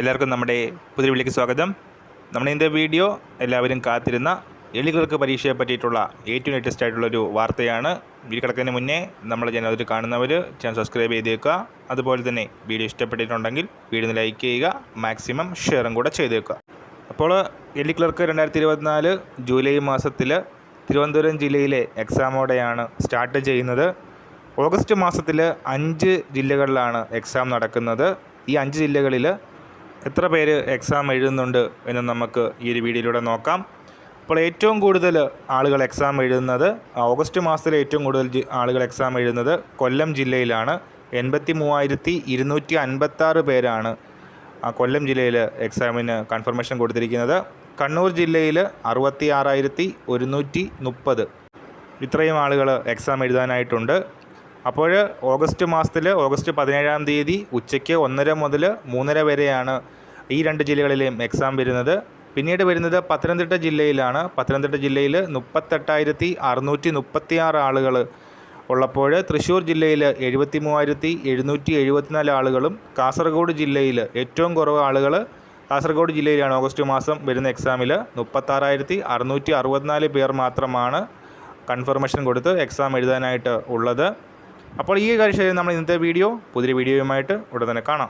എല്ലാവർക്കും നമ്മുടെ പുതിയ വീട്ടിലേക്ക് സ്വാഗതം. നമ്മുടെ ഇന്നത്തെ വീഡിയോ എല്ലാവരും കാത്തിരുന്ന എളികൾക്ക് പരീക്ഷയെ പറ്റിയിട്ടുള്ള ഏറ്റവും ലേറ്റസ്റ്റ് ആയിട്ടുള്ളൊരു വാർത്തയാണ്. വീഡിയോ കിടക്കുന്നതിന് മുന്നേ നമ്മളെ ചാനൽ അതിൽ കാണുന്നവർ ചാനൽ സബ്സ്ക്രൈബ് ചെയ്തേക്കുക. അതുപോലെ തന്നെ വീഡിയോ ഇഷ്ടപ്പെട്ടിട്ടുണ്ടെങ്കിൽ വീഡിയോ ലൈക്ക് ചെയ്യുക മാക്സിമം ഷെയറും കൂടെ ചെയ്തേക്കുക. അപ്പോൾ എലി ക്ലർക്ക് രണ്ടായിരത്തി ഇരുപത്തിനാല് ജൂലൈ മാസത്തിൽ തിരുവനന്തപുരം ജില്ലയിലെ എക്സാമോടെയാണ് സ്റ്റാർട്ട് ചെയ്യുന്നത്. ഓഗസ്റ്റ് മാസത്തിൽ അഞ്ച് ജില്ലകളിലാണ് എക്സാം നടക്കുന്നത്. ഈ അഞ്ച് ജില്ലകളിൽ എത്ര പേര് എക്സാം എഴുതുന്നുണ്ട് എന്ന് നമുക്ക് ഈ ഒരു വീഡിയോയിലൂടെ നോക്കാം. അപ്പോൾ ഏറ്റവും കൂടുതൽ ആളുകൾ എക്സാം എഴുതുന്നത് ഓഗസ്റ്റ് മാസത്തിൽ ഏറ്റവും കൂടുതൽ ആളുകൾ എക്സാം എഴുതുന്നത് കൊല്ലം ജില്ലയിലാണ്. എൺപത്തി മൂവായിരത്തി ഇരുന്നൂറ്റി അൻപത്താറ് പേരാണ് കൊല്ലം ജില്ലയിൽ എക്സാമിന് കൺഫർമേഷൻ കൊടുത്തിരിക്കുന്നത്. കണ്ണൂർ ജില്ലയിൽ അറുപത്തി ആറായിരത്തി ഒരുന്നൂറ്റി മുപ്പത് ഇത്രയും ആളുകൾ എക്സാം എഴുതാനായിട്ടുണ്ട്. അപ്പോൾ ഓഗസ്റ്റ് മാസത്തിൽ ഓഗസ്റ്റ് പതിനേഴാം തീയതി ഉച്ചയ്ക്ക് ഒന്നര മുതൽ മൂന്നര വരെയാണ് ഈ രണ്ട് ജില്ലകളിലെയും എക്സാം വരുന്നത്. പിന്നീട് വരുന്നത് പത്തനംതിട്ട ജില്ലയിലാണ്. പത്തനംതിട്ട ജില്ലയിൽ മുപ്പത്തെട്ടായിരത്തി അറുന്നൂറ്റി മുപ്പത്തി ആറ് ആളുകൾ ഉള്ളപ്പോൾ തൃശ്ശൂർ ജില്ലയിൽ എഴുപത്തി മൂവായിരത്തി എഴുന്നൂറ്റി എഴുപത്തിനാല് ആളുകളും കാസർഗോഡ് ജില്ലയിൽ ഏറ്റവും കുറവ് ആളുകൾ കാസർഗോഡ് ജില്ലയിലാണ് ഓഗസ്റ്റ് മാസം വരുന്ന എക്സാമിൽ മുപ്പത്താറായിരത്തി അറുന്നൂറ്റി അറുപത്തിനാല് പേർ മാത്രമാണ് കൺഫർമേഷൻ കൊടുത്ത് എക്സാം എഴുതാനായിട്ട് ഉള്ളത്. അപ്പോൾ ഈ കാര്യം നമ്മൾ ഇന്നത്തെ വീഡിയോ പുതിയ വീഡിയോയുമായിട്ട് ഉടൻ തന്നെ കാണാം.